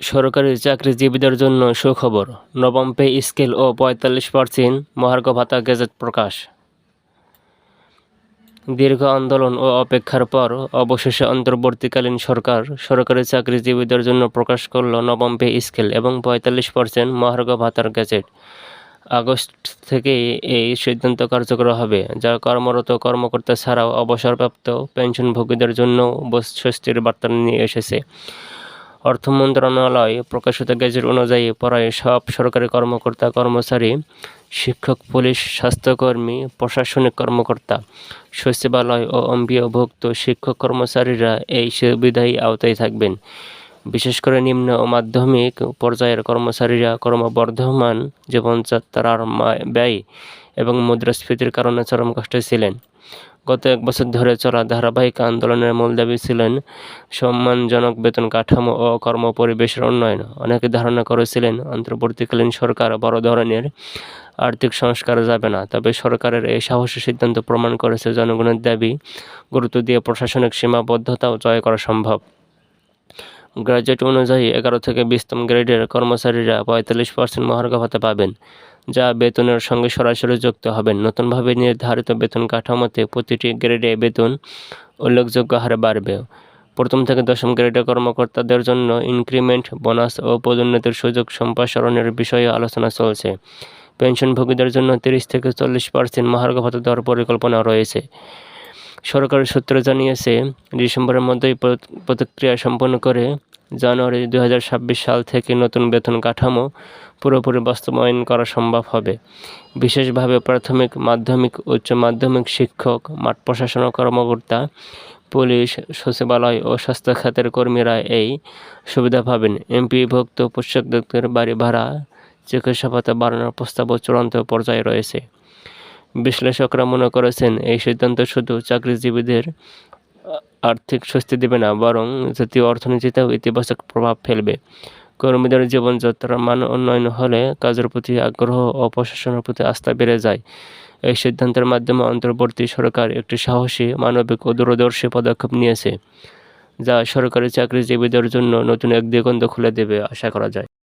সরকারি চাকরিজীবীদের জন্য সুখবর। নবম পে স্কেল ও পঁয়তাল্লিশ পার্সেন্ট মহার্ঘ ভাতা গেজেট প্রকাশ। দীর্ঘ আন্দোলন ও অপেক্ষার পর অবশেষে অন্তর্বর্তীকালীন সরকার সরকারি চাকরিজীবীদের জন্য প্রকাশ করল নবম পে স্কেল এবং পঁয়তাল্লিশ পার্সেন্ট মহার্ঘ ভাতার গেজেট। আগস্ট থেকে এই সিদ্ধান্ত কার্যকর হবে, যা কর্মরত কর্মকর্তা ছাড়াও অবসরপ্রাপ্ত পেনশনভোগীদের জন্য স্বস্তির বার্তা নিয়ে এসেছে। অর্থ মন্ত্রণালয় প্রকাশিত গেজেট অনুযায়ী প্রায় সব সরকারি কর্মকর্তা, কর্মচারী, শিক্ষক, পুলিশ, স্বাস্থ্যকর্মী, প্রশাসনিক কর্মকর্তা, সচিবালয় ও অম্বিয়ভুক্ত শিক্ষক কর্মচারীরা এই সুবিধায় আওতায় থাকবেন। বিশেষ করে নিম্ন ও মাধ্যমিক পর্যায়ের কর্মচারীরা ক্রমবর্ধমান জীবনযাত্রার ব্যয় এবং মুদ্রাস্ফীতির কারণে চরম কষ্টে ছিলেন। গত এক বছর ধরে চলা ধারাবাহিক আন্দোলনের মূল দাবি ছিলেন সম্মানজনক বেতন কাঠামো ও কর্ম পরিবেশের উন্নয়ন। অনেকে ধারণা করেছিলেন অন্তর্বর্তীকালীন সরকার বড় ধরনের আর্থিক সংস্কার যাবে না, তবে সরকারের এই সাহসী সিদ্ধান্ত প্রমাণ করেছে জনগণের দাবি, গুরুত্ব দিয়ে প্রশাসনিক সীমাবদ্ধতাও জয় করা সম্ভব। গ্রাজুয়েট অনুযায়ী এগারো থেকে বিশতম গ্রেডের কর্মচারীরা পঁয়তাল্লিশ পার্সেন্ট মহার্ঘ ভাতা পাবেন, যা বেতনের সঙ্গে সরাসরি যুক্ত হবেন। নতুনভাবে নির্ধারিত বেতন কাঠামোতে প্রতিটি গ্রেডে বেতন উল্লেখযোগ্য হারে বাড়বে। প্রথম থেকে দশম গ্রেডের কর্মকর্তাদের জন্য ইনক্রিমেন্ট, বোনাস ও পদোন্নতির সুযোগ সম্প্রসারণের বিষয়ে আলোচনা চলছে। পেনশনভোগীদের জন্য তিরিশ থেকে চল্লিশ পার্সেন্ট মহার্ঘ ভাতা দেওয়ার পরিকল্পনা রয়েছে। সরকারি সূত্র জানিয়েছে, ডিসেম্বরের মধ্যেই প্রতিক্রিয়া সম্পন্ন করে জানুয়ারি দু হাজার ছাব্বিশ সাল থেকে নতুন বেতন কাঠামো পুরোপুরি বাস্তবায়ন করা সম্ভব হবে। বিশেষভাবে প্রাথমিক মাধ্যমিক, উচ্চ মাধ্যমিক শিক্ষক, মাঠ প্রশাসন কর্মকর্তা, পুলিশ, সচিবালয় ও স্বাস্থ্য খাতের কর্মীরা এই সুবিধা পাবেন। এমপিভুক্ত পোশাকদের বাড়ি ভাড়া চিকিৎসা ভাতা বাড়ানোর প্রস্তাবও চূড়ান্ত পর্যায়ে রয়েছে। বিশ্লেষকরা মনে করেছেন, এই সিদ্ধান্ত শুধু চাকরিজীবীদের আর্থিক স্বস্তি দেবে না, বরং জাতীয় অর্থনীতিতেও ইতিবাচক প্রভাব ফেলবে। কর্মীদের জীবনযাত্রার মান উন্নয়ন হলে কাজের প্রতি আগ্রহ ও প্রশাসনের প্রতি আস্থা বেড়ে যায়। এই সিদ্ধান্তের মাধ্যমে অন্তর্বর্তী সরকার একটি সাহসী, মানবিক ও দূরদর্শী পদক্ষেপ নিয়েছে, যা সরকারি চাকরিজীবীদের জন্য নতুন এক দিগন্ত খুলে দেবে, আশা করা যায়।